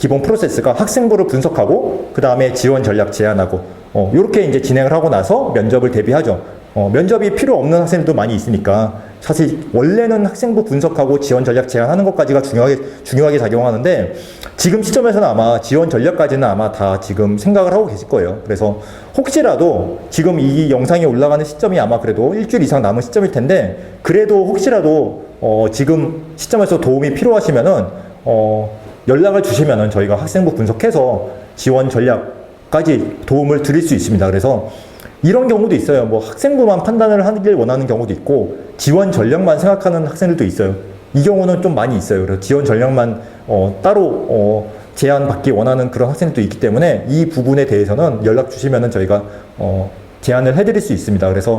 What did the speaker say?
기본 프로세스가 학생부를 분석하고 그 다음에 지원 전략 제안하고 어, 이렇게 이제 진행을 하고 나서 면접을 대비하죠. 어, 면접이 필요 없는 학생들도 많이 있으니까 사실 원래는 학생부 분석하고 지원 전략 제안하는 것까지가 중요하게 중요하게 작용하는데 지금 시점에서는 아마 지원 전략까지는 아마 다 지금 생각을 하고 계실 거예요. 그래서 혹시라도 지금 이 영상이 올라가는 시점이 아마 그래도 일주일 이상 남은 시점일 텐데 그래도 혹시라도 어, 지금 시점에서 도움이 필요하시면은 어, 연락을 주시면은 저희가 학생부 분석해서 지원 전략까지 도움을 드릴 수 있습니다. 그래서 이런 경우도 있어요. 뭐 학생부만 판단을 하길 원하는 경우도 있고 지원 전략만 생각하는 학생들도 있어요. 이 경우는 좀 많이 있어요. 그래서 지원 전략만 어, 따로 어, 제안받기 원하는 그런 학생들도 있기 때문에 이 부분에 대해서는 연락 주시면은 저희가 어, 제안을 해드릴 수 있습니다. 그래서